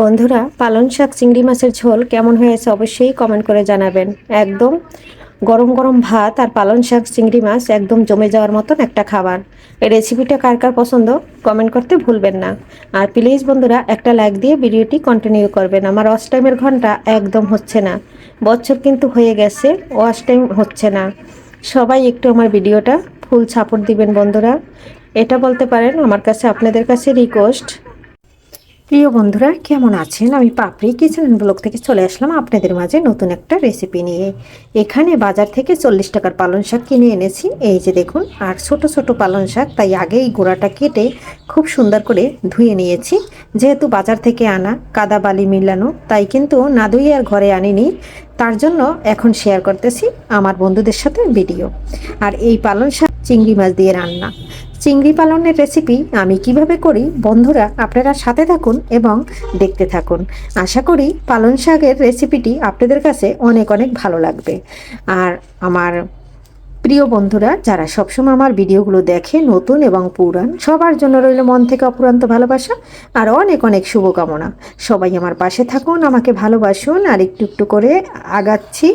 বন্ধুরা, পালং শাক, চিংড়ি মাছের ঝোল কেমন হয়েছে অবশ্যই কমেন্ট করে জানাবেন। একদম গরম গরম ভাত আর পালং শাক, চিংড়ি মাছ একদম জমে যাওয়ার মতন একটা খাবার। এই রেসিপিটা কার কার পছন্দ কমেন্ট করতে ভুলবেন না। আর প্লিজ বন্ধুরা, একটা লাইক দিয়ে ভিডিওটি কন্টিনিউ করবেন। আমার ওয়াচ টাইমের ঘণ্টা একদম হচ্ছে না। বছর কিন্তু হয়ে গেছে ওয়াচ টাইম হচ্ছে না। সবাই একটু আমার ভিডিওটা ফুল সাপোর্ট দিবেন বন্ধুরা। এটা বলতে পারেন, আমার কাছে আপনাদের কাছে রিকোয়েস্ট প্রিয় বন্ধুরা, কেমন আছেন? আমি পাপড়ি কিচেন ব্লগ থেকে চলে আসলাম আপনাদের মাঝে নতুন একটা রেসিপি নিয়ে। এখানে বাজার থেকে চল্লিশ টাকার পালং শাক কিনে এনেছি। এই যে দেখুন, আর ছোট ছোট পালং শাক, তাই আগে এই গোড়াটা কেটে খুব সুন্দর করে ধুয়ে নিয়েছি। যেহেতু বাজার থেকে আনা, কাদা বালি মিলানো, তাই কিন্তু না ধুয়ে আর ঘরে আনিনি। তার জন্য এখন শেয়ার করতেছি আমার বন্ধুদের সাথে ভিডিও আর এই পালং শাক চিংড়ি মাছ দিয়ে রান্না। চিংড়ি পালনের রেসিপি আমি কীভাবে করি বন্ধুরা আপনারা সাথে থাকুন এবং দেখতে থাকুন। আশা করি পালন শাকের রেসিপিটি আপনাদের কাছে অনেক অনেক ভালো লাগবে। আর আমার প্রিয় বন্ধুরা, যারা সবসময় আমার ভিডিওগুলো দেখে, নতুন এবং পুরান, সবার জন্য রইল মন থেকে অপুরান্ত ভালোবাসা আর অনেক অনেক শুভকামনা। সবাই আমার পাশে থাকুন, আমাকে ভালোবাসুন আর একটু একটু করে আগাচ্ছি।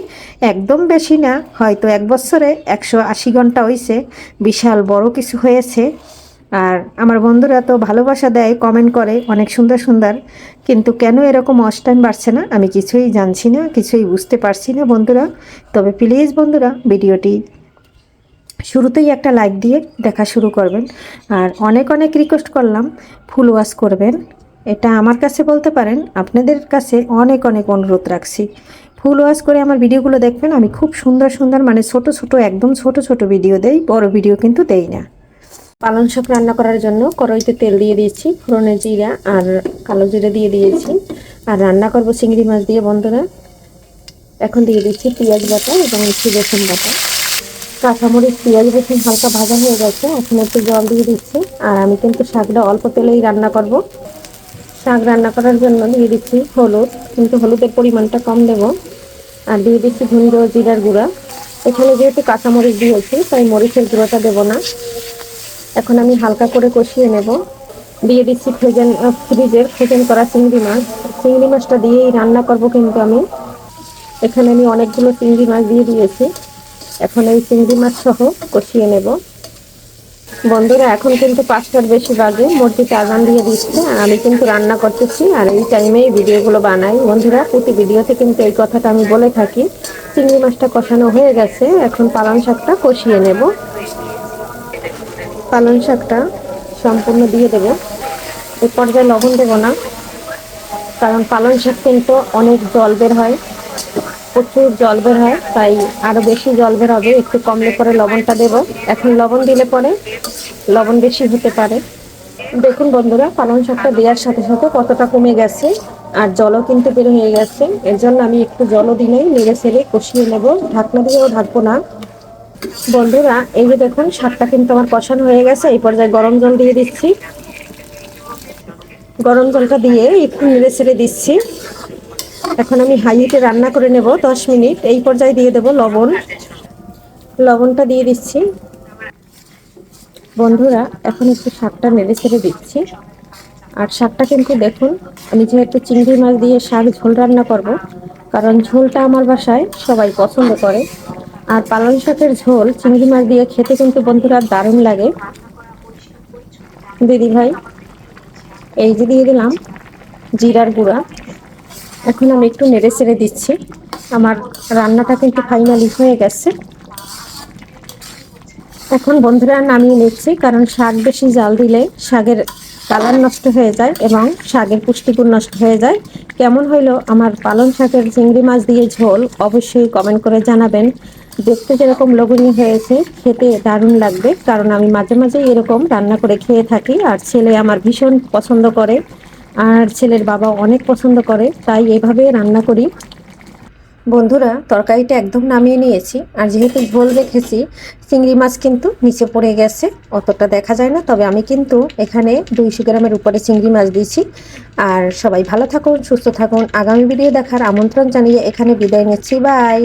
একদম বেশি না, হয়তো এক বছরে একশো আশি ঘণ্টা হয়েছে বিশাল বড় কিছু হয়েছে। আর আমার বন্ধুরা তো ভালোবাসা দেয় কমেন্ট করে, অনেক সুন্দর সুন্দর। কিন্তু কেন এরকম অস্টাইম বাড়ছে না? আমি কিছুই জানছি না, কিছুই বুঝতে পারছি না বন্ধুরা। তবে প্লিজ বন্ধুরা, ভিডিওটি শুরুতেই একটা লাইক দিয়ে দেখা শুরু করবেন। আর অনেক অনেক রিকোয়েস্ট করলাম ফুল ওয়াশ করবেন। এটা আমার কাছে বলতে পারেন, আপনাদের কাছে অনেক অনেক অনুরোধ রাখছি। ফুল ওয়াশ করে আমার ভিডিওগুলো দেখবেন, আমি খুব সুন্দর সুন্দর মানে ছোট ছোট, একদম ছোট ছোট ভিডিও দেই, বড় ভিডিও কিন্তু দেই না। পালং শাক রান্না করার জন্য কড়াইতে তেল দিয়ে দিয়েছি, ফোড়নে জিরা আর কালো জিরা দিয়ে দিয়েছি। আর রান্না করব চিংড়ি মাছ দিয়ে, বন্ধুরা। এখন দিয়ে দিচ্ছি পেঁয়াজ বাটা এবং একটু রসুন বাটা। কাঁচামরিচ, পেঁয়াজ রসুন হালকা ভাজা হয়ে গেছে। এখন একটু জল দিয়ে দিচ্ছি। আর আমি কিন্তু শাকটা অল্প তেলেই রান্না করব। শাক রান্না করার জন্য দিয়ে দিচ্ছি হলুদ, কিন্তু হলুদের পরিমাণটা কম দেব। আর দিয়ে দিচ্ছি ধুন্দো জিরার গুঁড়া। এখানে যেহেতু কাঁচামরিচ দিয়েছি, তাই মরিচের গুঁড়োটা দেবো না। এখন আমি হালকা করে কষিয়ে নেব। দিয়ে দিচ্ছি ফ্রোজেন ফ্রিজের ফ্রোজেন করা চিংড়ি মাছ। চিংড়ি মাছটা দিয়েই রান্না করব কিন্তু আমি। এখানে আমি অনেকগুলো চিংড়ি মাছ দিয়ে দিয়েছি। এখন এই চিংড়ি মাছ সহ কষিয়ে নেব। বন্ধুরা, এখন কিন্তু পাঁচটার বেশি বাজে। মসজিদে আজান দিয়ে দিচ্ছে। আর আমি কিন্তু রান্না করতেছি আর এই টাইমে এই ভিডিওগুলো বানাই। বন্ধুরা, প্রতি ভিডিওতে কিন্তু এই কথাটা আমি বলে থাকি। চিংড়ি মাছটা কষানো হয়ে গেছে। এখন পালং শাকটা কষিয়ে নেব। পালং শাকটা সম্পূর্ণ দিয়ে দেব। এ পর্যায়ে লবণ দেবো না। কারণ পালং শাক কিন্তু অনেক জল বের হয়। প্রচুর জল বের হয়, তাই আরও বেশি জল বের হবে, একটু কমলে পরে লবণটা দেব। এখন লবণ দিলে পরে লবণ বেশি হতে পারে। দেখুন বন্ধুরা, পালং শাকটা দেওয়ার সাথে সাথে কতটা কমে গেছে, আর জলও কিন্তু বের হয়ে গেছে। এর জন্য আমি একটু জলও দিলেই নেড়ে ছেড়ে কষিয়ে নেব। ঢাকনা দিয়েও ঢাকবো না। বন্ধুরা, এই যে দেখুন, শাকটা কিন্তু আমার কষানো হয়ে গেছে। এই পর্যায়ে গরম জল দিয়ে দিচ্ছি। গরম জলটা দিয়ে একটু নেড়ে ছেড়ে দিচ্ছি। এখন আমি হাই হিটে রান্না করে নেব, দশ মিনিট। এই পর্যায়ে দিয়ে দেব লবণ। লবণটা দিয়ে দিচ্ছি। বন্ধুরা, এখন একটু শাকটা নেড়ে ছেড়ে দিচ্ছি। আর শাকটা কিন্তু দেখুন, আমি যেহেতু চিংড়ি মাছ দিয়ে শাক ঝোল রান্না করব, কারণ ঝোলটা আমার বাসায় সবাই পছন্দ করে। আর পালং শাকের ঝোল চিংড়ি মাছ দিয়ে খেতে কিন্তু বন্ধুরা দারুণ লাগে। দিদি ভাই, এই যে দিয়ে দিলাম জিরার গুঁড়া। এখন আমি একটু নেড়ে চেড়ে দিচ্ছি। আমার রান্নাটা কিন্তু ফাইনালি হয়ে গেছে। এখন বন্ধুরা নামিয়ে নিচ্ছি, কারণ শাক বেশি জাল দিলে শাকের কালার নষ্ট হয়ে যায় এবং শাকের পুষ্টিগুণ নষ্ট হয়ে যায়। কেমন হইল আমার পালং শাকের চিংড়ি মাছ দিয়ে ঝোল? অবশ্যই কমেন্ট করে জানাবেন। দেখতে যেরকম লবণীয় হয়েছে, খেতে দারুণ লাগবে, কারণ আমি মাঝে মাঝে এরকম রান্না করে খেয়ে থাকি, আর ছেলে আমার ভীষণ পছন্দ করে। আর ছেলের বাবা অনেক পছন্দ করে, তাই এভাবে রান্না করি। বন্ধুরা, তরকারিটা একদম নামিয়ে নিয়েছি, আর যেহেতু ঝোল রেখেছি, চিংড়ি মাছ কিন্তু নিচে পড়ে গেছে, অতটা দেখা যায় না, তবে আমি কিন্তু এখানে দুইশো গ্রামের উপরে চিংড়ি মাছ দিয়েছি। আর সবাই ভালো থাকুন, সুস্থ থাকুন, আগামী ভিডিও দেখার আমন্ত্রণ জানিয়ে এখানে বিদায় নিচ্ছি, বাই!